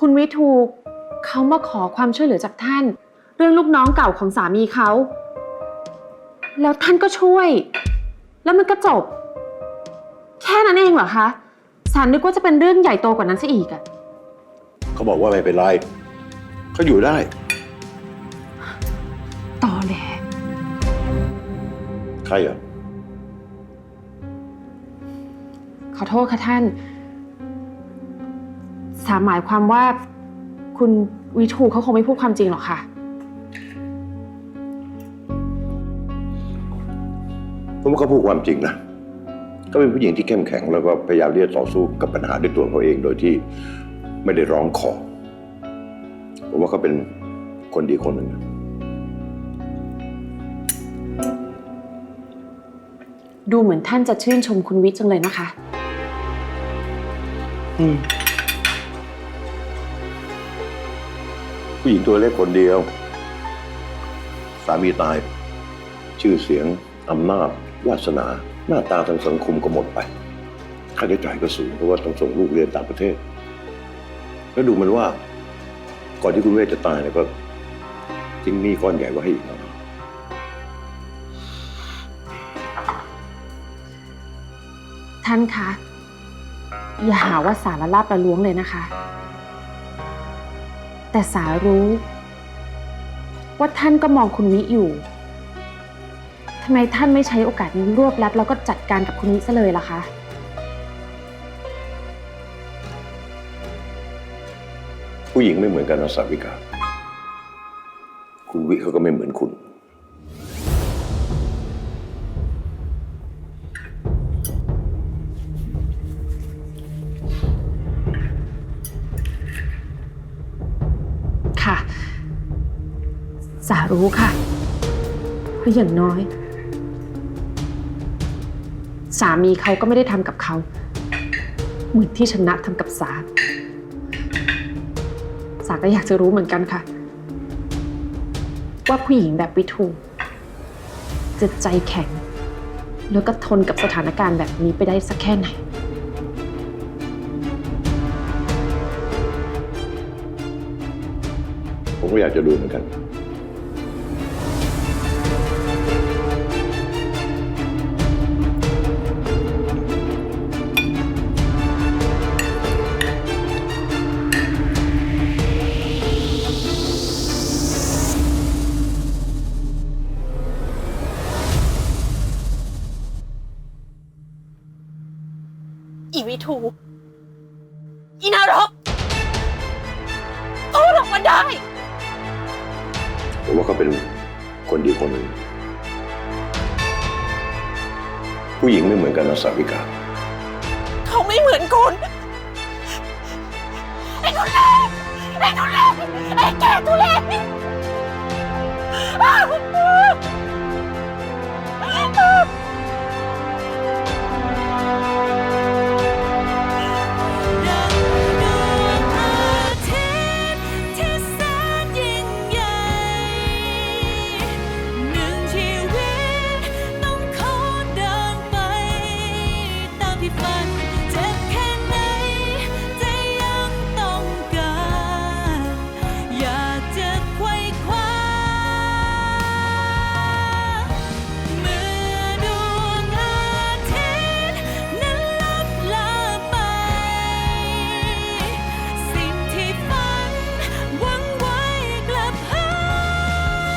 คุณวิทูเขามาขอความช่วยเหลือจากท่าน เรื่องลูกน้องเก่าของสามีเขา แล้วท่านก็ช่วย แล้วมันก็จบ แค่นั้นเองเหรอคะสารนึกว่าจะเป็นเรื่องใหญ่โตกว่านั้นซะอีกอะเขาบอกว่าไม่เป็นไรเขาอยู่ได้ ต่อแหลใครเหรอขอโทษค่ะท่าน สามหมายความว่าคุณวิทูเขาคงไม่พูดความจริงหรอกค่ะ ผมว่าเขาพูดความจริงนะ ก็เป็นผู้หญิงที่เข้มแข็งแล้วก็พยายามที่จะต่อสู้กับปัญหาด้วยตัวเขาเองโดยที่ไม่ได้ร้องขอ ผมว่าเขาเป็นคนดีคนหนึ่งนะดูเหมือนท่านจะชื่นชมคุณวิทย์จังเลยนะคะ ผู้หญิงตัวเล็กคนเดียว สามีตาย ชื่อเสียงอำนาจวาสนา หน้าตาทางสังคมก็หมดไป ค่าใช้จ่ายก็สูงเพราะว่าต้องส่งลูกเรียนต่างประเทศ แล้วดูมันว่า ก่อนที่คุณเวทจะตายเนี่ยก็ทิ้งหนี้ก้อนใหญ่ไว้ให้อีกนะท่านคะ อย่าหาว่าสารละลาบละล้วงเลยนะคะ แต่สารู้ ว่าท่านก็มองคุณวิอยู่ทำไมท่านไม่ใช้โอกาสนี้รวบลัดแล้วก็จัดการกับคุณวิซะเลยล่ะคะผู้หญิงไม่เหมือนกันนะสาวิกา คุณวิเขาก็ไม่เหมือนคุณ ค่ะ สารู้ค่ะ เพราะอย่างน้อย สามีเขาก็ไม่ได้ทำกับเขา เหมือนที่ชนะทำกับสา สาก็อยากจะรู้เหมือนกันค่ะ ว่าผู้หญิงแบบวิทูจะใจแข็ง แล้วก็ทนกับสถานการณ์แบบนี้ไปได้สักแค่ไหน ผมก็อยากจะดูเหมือนกัน อีวิทู อีนารกพูดออกมาได้ ผมว่าเขาเป็นคนดีคนหนึ่งผู้หญิงไม่เหมือนกันนะสาวิกา เขาไม่เหมือนคุณไอ้ทุเรศไอ้ทุเรศไอ้แก่ทุเรศ